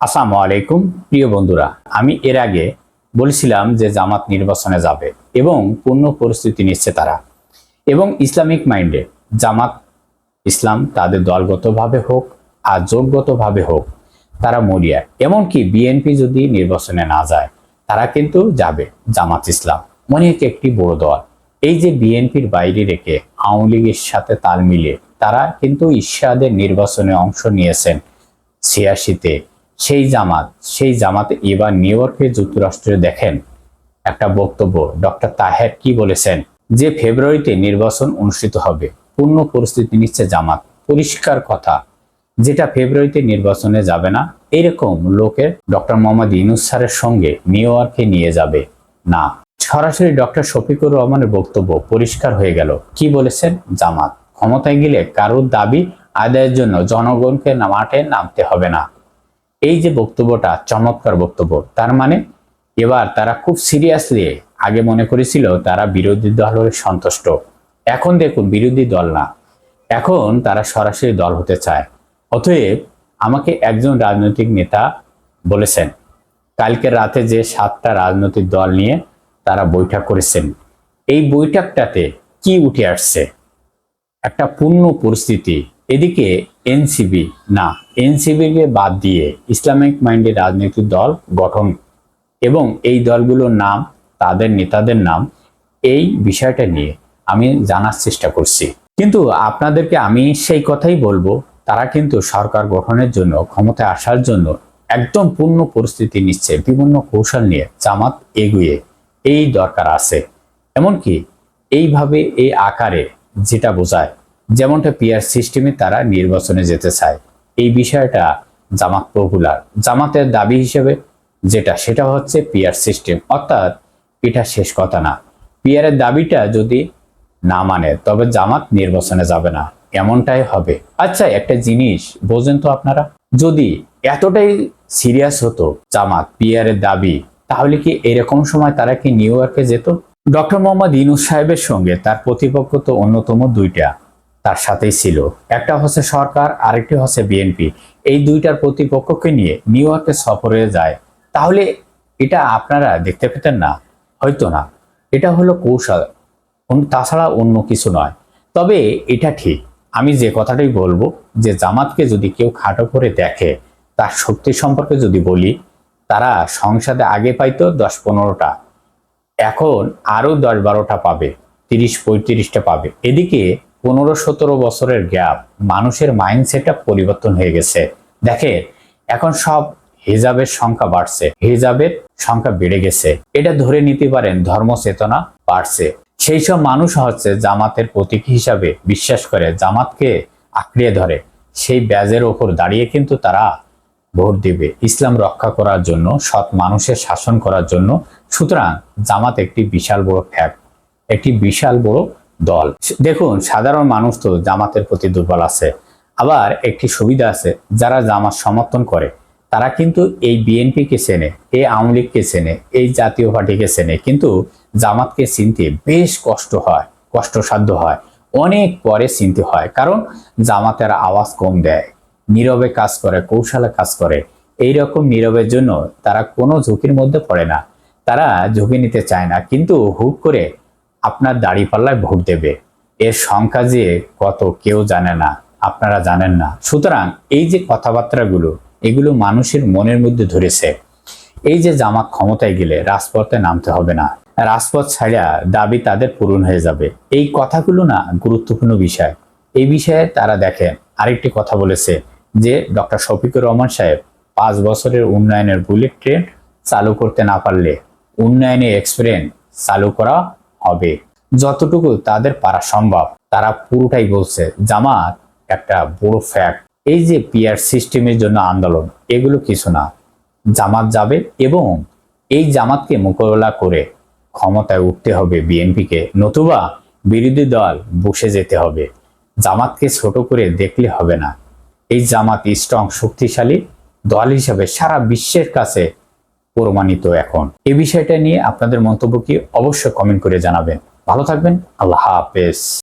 আসসালামু আলাইকুম, প্রিয় বন্ধুরা। আমি এর আগে বলেছিলাম যে জামাত নির্বাচনে যাবে এবং পূর্ণ পরিস্থিতি নিচ্ছে তারা। এবং ইসলামিক মাইন্ডে জামাত ইসলাম তাদের দলগতভাবে হোক আর যোগগতভাবে হোক, তারা মরিয়া। এমনকি বিএনপি যদি নির্বাচনে না যায়, তারা কিন্তু যাবে জামাত ইসলাম। অনেক একটি বড় দল। এই যে বিএনপির বাইরে রেখে আওয়ামী লীগের সাথে তাল মিলিয়ে তারা কিন্তু ইশাদের নির্বাচনে অংশ নিয়েছেন ছিয়াশিতে। সেই জামাত, সেই জামাতে এবার নিউ ইয়র্কে যুক্তরাষ্ট্রে দেখেন একটা বক্তব্য। ডক্টর তাহের কি বলেছেন? যে ফেব্রুয়ারিতে নির্বাচন অনুষ্ঠিত হবে, পূর্ণ পরিস্থিতি নিচ্ছে জামাত। পরিষ্কার কথা, যেটা ফেব্রুয়ারিতে নির্বাচনে যাবে না, এরকম লোকের ডক্টর মোহাম্মদ ইউনুস স্যারের সঙ্গে নিউ ইয়র্কে নিয়ে যাবে না। সরাসরি ডক্টর শফিকুর রহমানের বক্তব্য পরিষ্কার হয়ে গেল। কি বলেছেন জামাত? ক্ষমতায় গেলে কারোর দাবি আদায়ের জন্য জনগণকে মাঠে নামতে হবে না। এই যে বক্তব্যটা, চমৎকার বক্তব্য, তার মানে এবার তারা খুব সিরিয়াসলি আগে মনে করেছিল তারা বিরোধী দল হলে সন্তুষ্ট। এখন দেখুন, বিরোধী দল না। এখন তারা সরাসরি দল হতে চায়। অতএব আমাকে একজন রাজনৈতিক নেতা বলেছেন, কালকে রাতে যে সাতটা রাজনৈতিক দল নিয়ে তারা বৈঠক করেছেন, এই বৈঠকটাতে কি উঠে আসছে? একটা পূর্ণ পরিস্থিতি এদিকে এনসিবি না এনসিবিকে বাদ দিয়ে ইসলামিক মাইন্ডের রাজনৈতিক দল গঠন এবং এই দলগুলোর নাম, তাদের নেতাদের নাম, এই বিষয়টা নিয়ে আমি জানার চেষ্টা করছি। কিন্তু আপনাদেরকে আমি সেই কথাই বলব, তারা কিন্তু সরকার গঠনের জন্য, ক্ষমতায় আসার জন্য একদম পূর্ণ পরিস্থিতি নিচ্ছে, বিভিন্ন কৌশল নিয়ে জামাত এগুয়ে এই দরকার আছে। এমনকি এইভাবে এই আকারে যেটা বোঝায় যেমনটা পিয়ার সিস্টেমে তারা নির্বাচনে যেতে চায়। এই বিষয়টা জামাত পপুলার। জামাতের দাবি হিসেবে যেটা, সেটা হচ্ছে পিয়ার সিস্টেম। অর্থাৎ এটা শেষ কথা না। পিয়ারের দাবিটা যদি না মানে তবে জামাত নির্বাচনে যাবে না। এমনটাই হবে। আচ্ছা একটা জিনিস বোঝেন তো আপনারা। যদি এতটাই সিরিয়াস হতো জামাত পিয়ারের দাবি, তাহলে কি এরকম সময় তারা কি নিউ ইয়র্কে যেত? ডক্টর মোহাম্মদ ইনুস সাহেবের সঙ্গে তার প্রতিপক্ষ তো অন্যতম দুইটা। তার সাথেই ছিল। একটা হচ্ছে সরকার, আরেকটি হচ্ছে বিএনপি। এই দুইটার প্রতিপক্ষকে নিয়ে নিউ ইয়র্কে সফরে যায়। তাহলে এটা আপনারা দেখতে পেতেন না, হয়তো না। এটা হলো কৌশল। তাছাড়া অন্য কিছু নয়। তবে এটা ঠিক। আমি যে কথাটাই বলব, যে জামাতকে যদি কেউ খাটো করে দেখে, তার শক্তি সম্পর্কে যদি বলি, তারা সংসদে আগে পাইতো দশ পনেরোটা। এখন আরও দশ বারোটা পাবে, তিরিশ, পঁয়ত্রিশটা পাবে। এদিকে পনেরো সতেরো বছরের গ্যাপ মানুষের মাইন্ডসেটটা পরিবর্তন হয়ে গেছে। দেখে, এখন সব হিজাবের সংখ্যা বাড়ছে, হিজাবের সংখ্যা বেড়ে গেছে। এটা ধরে নিতে পারেন ধর্ম চেতনা বাড়ছে। সেই সব মানুষ হচ্ছে জামাতের প্রতীক হিসাবে বিশ্বাস করে, জামাতকে আঁকড়িয়ে ধরে। সেই ব্যাজের ওপর দাঁড়িয়ে কিন্তু তারা ভোট দিবে। ইসলাম রক্ষা করার জন্য, সৎ মানুষের শাসন করার জন্য। সুতরাং জামাত একটি বিশাল বড় ফ্যাক্ট একটি বিশাল বড় দল। দেখুন, সাধারণ মানুষ তো জামাতের প্রতি দুর্বল আছে। আবার একটি সুবিধা আছে, যারা জামাত সমর্থন করে, তারা কিন্তু এই বিএনপিকে চেনে, এই আওয়ামী লীগকে চেনে, এই জাতীয় পার্টিকে চেনে। কিন্তু জামাতকে চিনতে বেশ কষ্ট হয়, কষ্টসাধ্য হয়। অনেক পরে চিনতে হয়, কারণ জামাতের আওয়াজ কম দেয়, নীরবে কাজ করে, কৌশলে কাজ করে। এই রকম নীরবের জন্য তারা কোনো ঝুঁকির মধ্যে পড়ে না। তারা ঝুঁকি নিতে চায় না, কিন্তু হুক করে আপনার দাড়িপাল্লায় ভোট দেবে। এর সংখ্যা যে কত কেউ জানে না, আপনারা জানেন না। সুতরাং এই যে কথাবার্তাগুলো, এগুলো মানুষের মনের মধ্যে ধরেছে। এই যে জামাত ক্ষমতায় গেলে রাজপথে নামতে হবে না। রাজপথ ছাড়া দাবি তাদের পূরণ হয়ে যাবে। এই কথাগুলো না গুরুত্বপূর্ণ বিষয়। এই বিষয়ে তারা দেখেন, আরেকটি কথা বলেছে যে ডক্টর শফিকুর রহমান সাহেব পাঁচ বছরের উন্নয়নের বুলেট ট্রেন চালু করতে না পারলে উন্নয়নের এক্সপ্রেন চালু করা হবে। যতটুকু তাদের পারা সম্ভব, তারা পুরোটাই বলছে, জামাত একটা বড় ফ্যাক্ট এই যে পিয়ার সিস্টেমের জন্য আন্দোলন, এগুলো কিছু না। জামাত যাবে এবং এই জামাতকে মোকাবেলা করে ক্ষমতায় উঠতে হবে বিএনপিকে, নতুবা বিরোধী দল বসে যেতে হবে। জামাতকে ছোট করে দেখলে হবে না। এই জামাত স্ট্রং শক্তিশালী দল হিসাবে সারা বিশ্বের কাছে প্রমাণিত এখন। এই বিষয়টা নিয়ে আপনাদের মন্তব্য কি অবশ্যই কমেন্ট করে জানাবেন। ভালো থাকবেন, আল্লাহ হাফেজ।